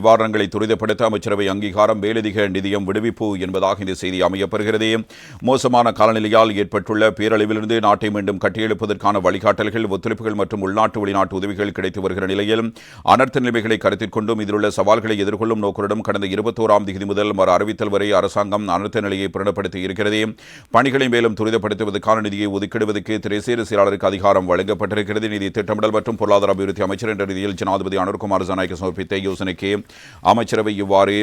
நிவாரணங்களை துரிதப்படுத்த அமைச்சரவை அங்கீகாரம் மேலதிக நிதியம் விடுவிப்பு என்பதாக இந்த செய்தி அமையப்பெறுகிறது. மோசமான காலநிலையால் ஏற்பட்டுள்ள பேரழிவிலிருந்து நாட்டை மீண்டும் கட்டியெழுப்பதற்கான வழிகாட்டல்கள் ஒத்துழைப்புகள் மற்றும் உள்நாட்டு வெளிநாட்டு உதவிகள் கிடைத்து வருகிற நிலையில் அனர்த்த நிலைமைகளை கருத்தில் கொண்டும் இதிலுள்ள சவால்களை எதிர்கொள்ளும் நோக்குடன் கடந்த இருபத்தோராம் தேதி முதல் மறு அறிவித்தல் வரை அரசாங்கம் அனர்த்த நிலையை பிரணப்படுத்தி இருக்கிறது. பணிகளை மேலும் துரிதப்படுத்துவதற்கான நிதியை ஒதுக்கிடுவதற்கு திரைசேர செயலாளருக்கு அதிகாரம் வழங்கப்பட்டிருக்கிறது. நிதி திட்டமிடல் மற்றும் பொருளாதார அபிவிருத்தி அமைச்சர் என்ற ரீதியில் ஜனாதிபதி அனுர்குமார் ஜனாய்க்கு சமர்ப்பித்த யோசனைக்கு அமைச்சரவை இவ்வாறு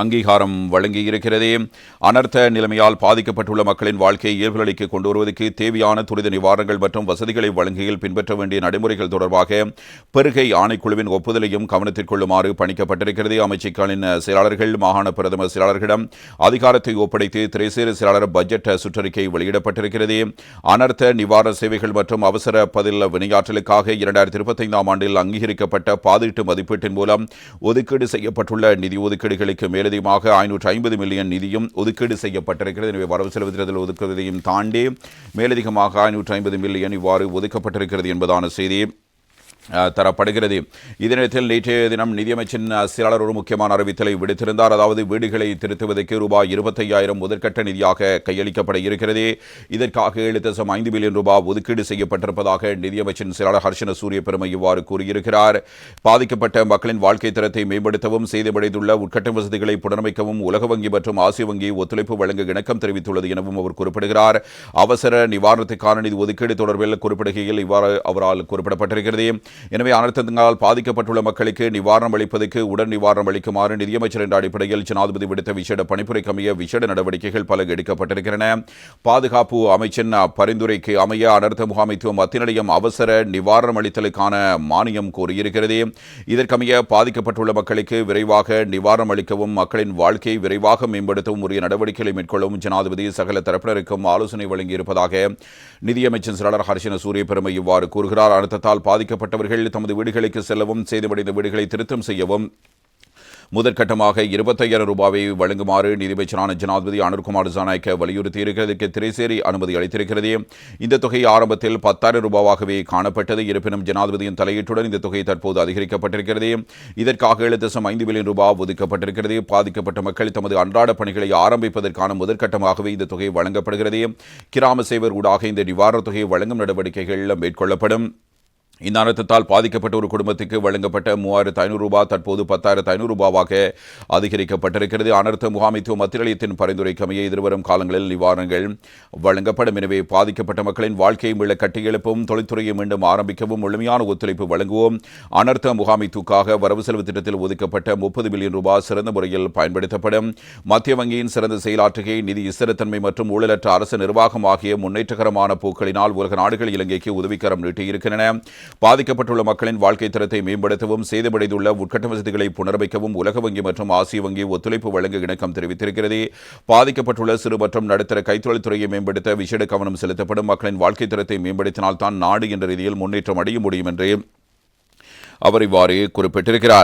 அங்கீகாரம் வழங்கியிருக்கிறது. அனர்த்த நிலைமையால் பாதிக்கப்பட்டுள்ள மக்களின் வாழ்க்கையை இயல்புநிலைக்கு கொண்டு வருவதற்கு தேவையான துரித நிவாரணங்கள் மற்றும் வசதிகளை வழங்கியில் பின்பற்ற வேண்டிய நடைமுறைகள் தொடர்பாக பெருகை ஆணைக்குழுவின் ஒப்புதலையும் கவனத்திற்கொள்ளுமாறு பணிக்கப்பட்டிருக்கிறது. அமைச்சுக்களின் செயலாளர்கள் மாகாண பிரதம செயலாளர்களிடம் அதிகாரத்தை ஒப்படைத்து திரைசேர செயலாளர் பட்ஜெட் சுற்றறிக்கை வெளியிடப்பட்டிருக்கிறது. அனர்த்த நிவாரண சேவைகள் மற்றும் அவசர பதில் வினையாற்றலுக்காக இரண்டாயிரத்தி இருபத்தைந்தாம் ஆண்டில் அங்கீகரிக்கப்பட்ட பாதீட்டு மதிப்பீட்டின் மூலம் ஒதுக்கீடு செய்யப்பட்டுள்ள நிதி ஒதுக்கீடுகளுக்கு மேல் மேலதிகமாக ஐநூற்று ஐம்பது மில்லியன் நிதியும் ஒதுக்கீடு செய்யப்பட்டிருக்கிறது. எனவே வரவு செலவு திட்டத்தில் ஒதுக்குவதையும் தாண்டி மேலதிகமாக ஐநூற்று ஐம்பது மில்லியன் இவ்வாறு ஒதுக்கப்பட்டிருக்கிறது என்பதான செய்தி. தரப்படுகிறது. இதனிடத்தில் நேற்றைய தினம் நிதியமைச்சின் செயலாளர் ஒரு முக்கியமான அறிவித்தலை விடுத்திருந்தார். அதாவது வீடுகளை திருத்துவதற்கு ரூபாய் இருபத்தையாயிரம் முதற்கட்ட நிதியாக கையளிக்கப்பட இருக்கிறது. இதற்காக ஏழு தசம் ஐந்து பில்லியன் ரூபாய் ஒதுக்கீடு செய்யப்பட்டிருப்பதாக நிதியமைச்சின் செயலாளர் ஹர்ஷன சூரிய பெருமை இவ்வாறு கூறியிருக்கிறார். பாதிக்கப்பட்ட மக்களின் வாழ்க்கை தரத்தை மேம்படுத்தவும் சேதமடைந்துள்ள உட்கட்ட வசதிகளை புனரமைக்கவும் உலக வங்கி மற்றும் ஆசிய வங்கி ஒத்துழைப்பு வழங்க இணக்கம் தெரிவித்துள்ளது எனவும் அவர் குறிப்பிடுகிறார். அவசர நிவாரணத்துக்கான நிதி ஒதுக்கீடு தொடர்பில் குறிப்பிடுகையில் இவ்வாறு அவரால் குறிப்பிடப்பட்டிருக்கிறது. எனவே அனர்த்தங்களால் பாதிக்கப்பட்டுள்ள மக்களுக்கு நிவாரணம் அளிப்பதற்கு உடன் நிவாரணம் அளிக்குமாறு நிதியமைச்சர் என்ற அடிப்படையில் ஜனாதிபதி விடுத்த விசேட பணிப்புரைக்கு அமைய விசேட நடவடிக்கைகள் பல எடுக்கப்பட்டிருக்கின்றன. பாதுகாப்பு அமைச்சின் பரிந்துரைக்கு அமைய அனர்த்த முகாமைத்துவம் மத்திய அவசர நிவாரணம் அளித்தலுக்கான மானியம் கோரியிருக்கிறது. இதற்கமைய பாதிக்கப்பட்டுள்ள மக்களுக்கு விரைவாக நிவாரணம் அளிக்கவும் மக்களின் வாழ்க்கையை விரைவாக மேம்படுத்தவும் உரிய நடவடிக்கைகளை மேற்கொள்ளவும் ஜனாதிபதி சகல தரப்பினருக்கும் ஆலோசனை வழங்கியிருப்பதாக நிதியமைச்சர் செயலாளர் ஹர்ஷன சூரிய பெருமை இவ்வாறு கூறுகிறார். அனர்த்தத்தால் அவர்கள் தமது வீடுகளுக்கு செல்லவும் சேதமடைந்த வீடுகளை திருத்தம் செய்யவும் முதற்கட்டமாக இருபத்தையாயிரம் ரூபாவை வழங்குமாறு நீதிபதிச்சரான ஜனாதிபதி அனுர்குமார் ஜனாய்க்க வலியுறுத்தியிருக்கிறதுக்கு திரைசேரி அனுமதி அளித்திருக்கிறது. இந்த தொகை ஆரம்பத்தில் பத்தாயிரம் ரூபாவாகவே காணப்பட்டது. இருப்பினும் ஜனாதிபதியின் தலையீட்டுடன் இந்த தொகை தற்போது அதிகரிக்கப்பட்டிருக்கிறது. இதற்காக ஏழு தசம் ஐந்து பில்லியன் ரூபாய் ஒதுக்கப்பட்டிருக்கிறது. பாதிக்கப்பட்ட மக்கள் தமது அன்றாட பணிகளை ஆரம்பிப்பதற்கான முதற்கட்டமாகவே இந்த தொகை வழங்கப்படுகிறது. கிராம சேவர் ஊடாக இந்த நிவாரணத் தொகையை வழங்கும் நடவடிக்கைகள் மேற்கொள்ளப்படும். இந்த அனர்த்தத்தால் பாதிக்கப்பட்ட ஒரு குடும்பத்துக்கு வழங்கப்பட்ட மூவாயிரத்து ஐநூறு ரூபாய் தற்போது பத்தாயிரத்து ஐநூறு ரூபாவாக அதிகரிக்கப்பட்டிருக்கிறது. அனர்த்த முகாமைத்துவ மத்திய பரிந்துரைக்கமைய எதிர்வரும் காலங்களில் நிவாரணங்கள் வழங்கப்படும். எனவே பாதிக்கப்பட்ட மக்களின் வாழ்க்கையை மீள கட்டியெழுப்பவும் தொழில்துறையை மீண்டும் ஆரம்பிக்கவும் முழுமையான ஒத்துழைப்பு வழங்குவோம். அனர்த்த முகாமைத்துக்காக வரவு செலவு திட்டத்தில் ஒதுக்கப்பட்ட முப்பது பில்லியன் ரூபாய் சிறந்த முறையில் பயன்படுத்தப்படும். மத்திய வங்கியின் சிறந்த செயலாற்றுகை நிதி ஸ்திரத்தன்மை மற்றும் ஊழலற்ற அரசு நிர்வாகம் ஆகிய முன்னேற்றகரமான போக்களினால் உலக நாடுகள் இலங்கைக்கு உதவிக்கரம் நீட்டியிருக்கின்றன. பாதிக்கப்பட்டுள்ள மக்களின் வாழ்க்கை தரத்தை மேம்படுத்தவும் சேதமடைந்துள்ள உட்கட்ட வசதிகளை புனரமைக்கவும் உலக வங்கி மற்றும் ஆசிய வங்கி ஒத்துழைப்பு வழங்க இணக்கம் தெரிவித்திருக்கிறது. பாதிக்கப்பட்டுள்ள சிறு மற்றும் நடுத்தர கைத்தொழில் துறையை மேம்படுத்த விசேட கவனம் செலுத்தப்படும். மக்களின் வாழ்க்கை தரத்தை மேம்படுத்தினால் தான் நாடு என்ற ரீதியில் முன்னேற்றம் அடைய முடியும் என்று அவர் இவ்வாறு குறிப்பிட்டிருக்கிறார்.